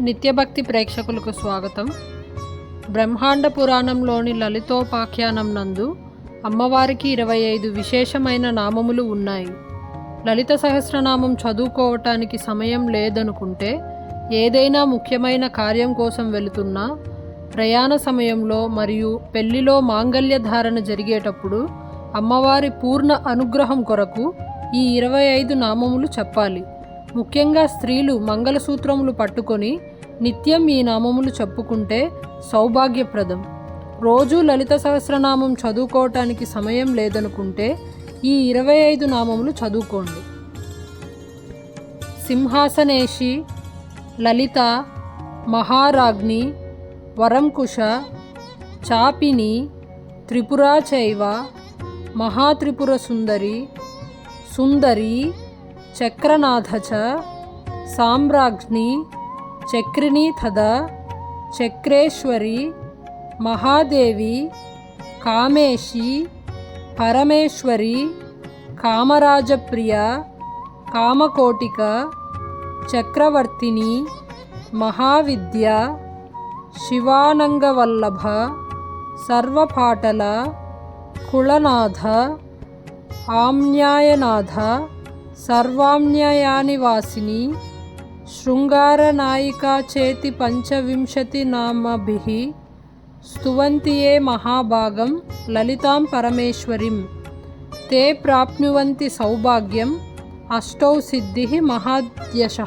నిత్యభక్తి ప్రేక్షకులకు స్వాగతం. బ్రహ్మాండ పురాణంలోని లలితోపాఖ్యానం నందు అమ్మవారికి ఇరవై ఐదు విశేషమైన నామములు ఉన్నాయి. లలిత సహస్రనామం చదువుకోవటానికి సమయం లేదనుకుంటే ఏదైనా ముఖ్యమైన కార్యం కోసం వెళుతున్నా ప్రయాణ సమయంలో మరియు పెళ్ళిలో మాంగల్య ధారణ జరిగేటప్పుడు అమ్మవారి పూర్ణ అనుగ్రహం కొరకు ఈ ఇరవై ఐదు నామములు చెప్పాలి. ముఖ్యంగా స్త్రీలు మంగళసూత్రములు పట్టుకొని నిత్యం ఈ నామములు చెప్పుకుంటే సౌభాగ్యప్రదం. రోజు లలిత సహస్రనామం చదువుకోవటానికి సమయం లేదనుకుంటే ఈ ఇరవై ఐదు నామములు చదువుకోండి. సింహాసనేషి లలిత మహారాజ్ఞి వరంకుశ చాపిని త్రిపురా చైవ మహాత్రిపుర సుందరి సుందరి చక్రనాథ చ సామ్రాజ్ఞి చక్రిణీ తద చక్రేశ్వరి మహాదేవి కామేశి పరమేశ్వరి కామరాజప్రియ కామకోటిక చక్రవర్తిని మహావిద్య శివానంగవల్లభ సర్వపాటల కుళనాథ ఆమ్యాయనాథ ఆమ్న్యాయనాథ సర్వామ్న్యాయానివాసిని శృంగారనాయికా చేతి పంచవింశతి నామభిః స్తువంతియే మహాభాగం లలితాం పరమేశ్వరిం. తే ప్రాప్నువంతి సౌభాగ్యం అష్టౌ సిద్ధి మహాద్యశ.